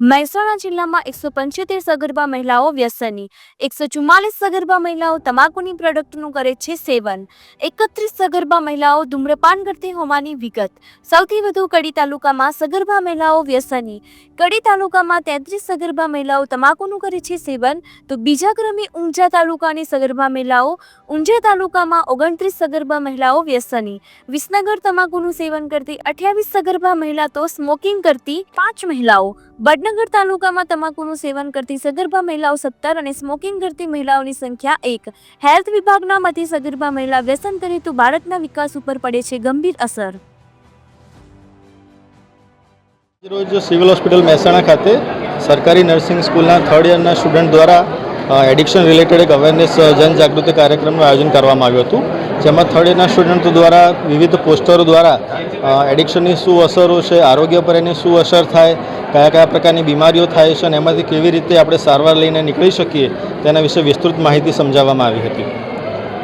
મહેસાણા જિલ્લામાં એકસો પંચોતેર સગર્ભા મહિલાઓ વ્યસની. એકસો ચુમ્માલીસ સગર્ભા મહિલાઓ તમાકુની પ્રોડક્ટનું કરે છે સેવન. એકત્રીસ સગર્ભા મહિલાઓ ધૂમ્રપાન કરતી હોવાની વિગત. સૌથી વધુ કડી તાલુકામાં સગર્ભા મહિલાઓ વ્યસની. કડી તાલુકામાં તેત્રીસ સગર્ભા મહિલાઓ તમાકુનું કરે છે સેવન. તો બીજા ક્રમે ઊંઝા તાલુકાની સગર્ભા મહિલાઓ, ઊંઝા તાલુકામાં ઓગણત્રીસ સગર્ભા મહિલાઓ વ્યસની. વિસનગર તમાકુનું સેવન કરતી અઠ્યાવીસ સગર્ભા મહિલા તો સ્મોકિંગ કરતી પાંચ મહિલાઓ. વડનગર તાલુકામાં તમાકુનું સેવન કરતી સગર્ભા મહિલાઓ સત્તર અને સ્મોકિંગ કરતી મહિલાઓની સંખ્યા એક. હેલ્થ વિભાગના મતે સગર્ભા મહિલા વ્યસન કરે તો બાળકના વિકાસ ઉપર પડે છે ગંભીર અસર. રોજ સિવિલ હોસ્પિટલ મહેસાણા ખાતે સરકારી નર્સિંગ સ્કૂલના થર્ડ યરના સ્ટુડન્ટ દ્વારા એડિક્શન રિલેટેડ એક અવેરનેસ જનજાગૃતિ કાર્યક્રમનું આયોજન કરવામાં આવ્યું હતું. જેમાં થર્ડ યરના સ્ટુડન્ટો દ્વારા વિવિધ પોસ્ટરો દ્વારા એડિક્શનની શું અસરો છે, આરોગ્ય પર એની શું અસર થાય કયા કયા પ્રકારની બીમારીઓ થાય છે અને એમાંથી કેવી રીતે આપણે સારવાર લઈને નીકળી શકીએ તેના વિશે વિસ્તૃત માહિતી સમજાવવામાં આવી હતી.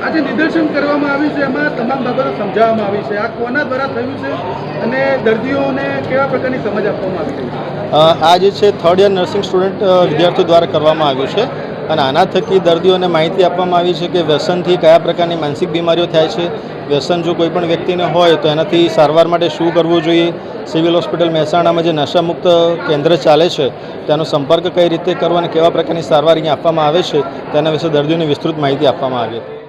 આજે નિદર્શન કરવામાં આવ્યું છે એમાં તમામ બાબતો સમજાવવામાં આવી છે. આ કોના દ્વારા થયું છે અને દર્દીઓને કેવા પ્રકારની સમજ આપવામાં આવી છે? આ જે છે થર્ડ યર નર્સિંગ સ્ટુડન્ટ વિદ્યાર્થીઓ દ્વારા કરવામાં આવ્યું છે. અને આના થકી દર્દીઓને માહિતી આપવામાં આવી છે કે વ્યસનથી કયા પ્રકારની માનસિક બીમારીઓ થાય છે. વ્યસન જો કોઈ પણ વ્યક્તિને હોય તો એનાથી સારવાર માટે શું કરવું જોઈએ? સિવિલ હોસ્પિટલ મહેસાણામાં જે નશામુક્ત કેન્દ્ર ચાલે છે, તેનો સંપર્ક કઈ રીતે કરવો અને કેવા પ્રકારની સારવાર અહીંયા આપવામાં આવે છે, તેના વિશે દર્દીઓને વિસ્તૃત માહિતી આપવામાં આવી. હતી